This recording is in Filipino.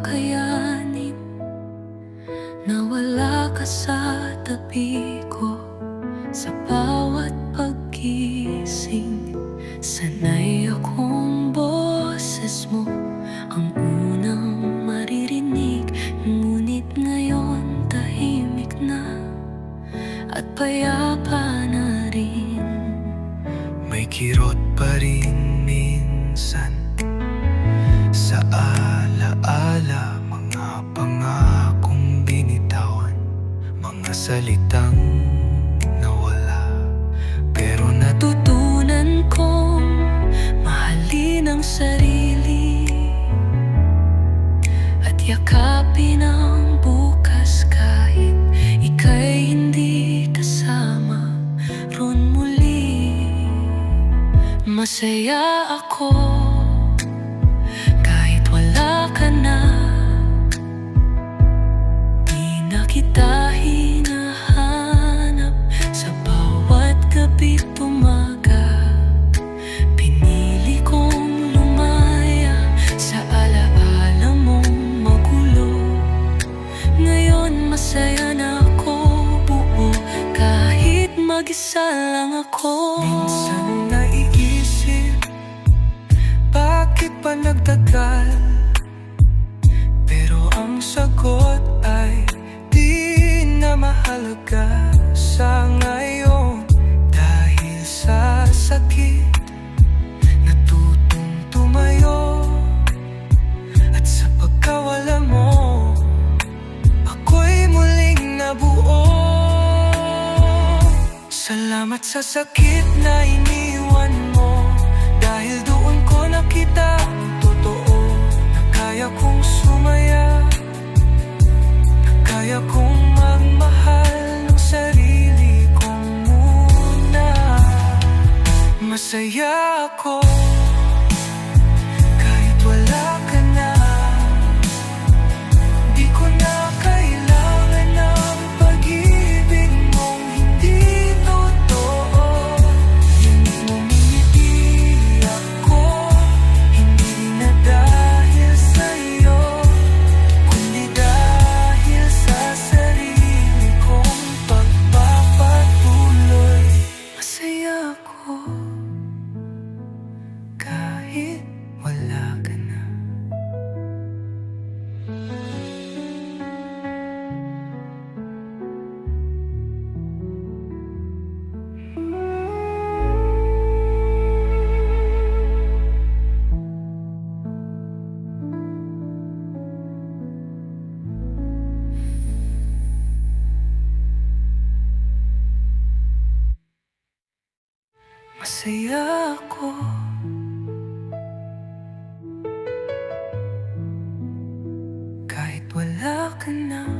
kakayanin Na wala ka sa tabi ko. Sa bawat pagkising Sanay akong boses mo. Ang unang maririnig Ngunit ngayon tahimik na. At payapa na rin May kirot pa rin. Salitang nawala. Pero Natutunan kong mahalin ang sarili. At yakapin ang bukas kahit ika'y hindi kasama. Ron muli Masaya ako. Kahit wala ka na Di na kita mag-isa lang ako. Minsan naiisip Bakit pa nagtagal Salamat sa sakit na iniwan mo. Dahil doon ko nakita ang totoo kaya kong sumaya. Kaya kong magmahal ng sarili kong muna. Masaya ako Masaya ako. Kahit wala ka na.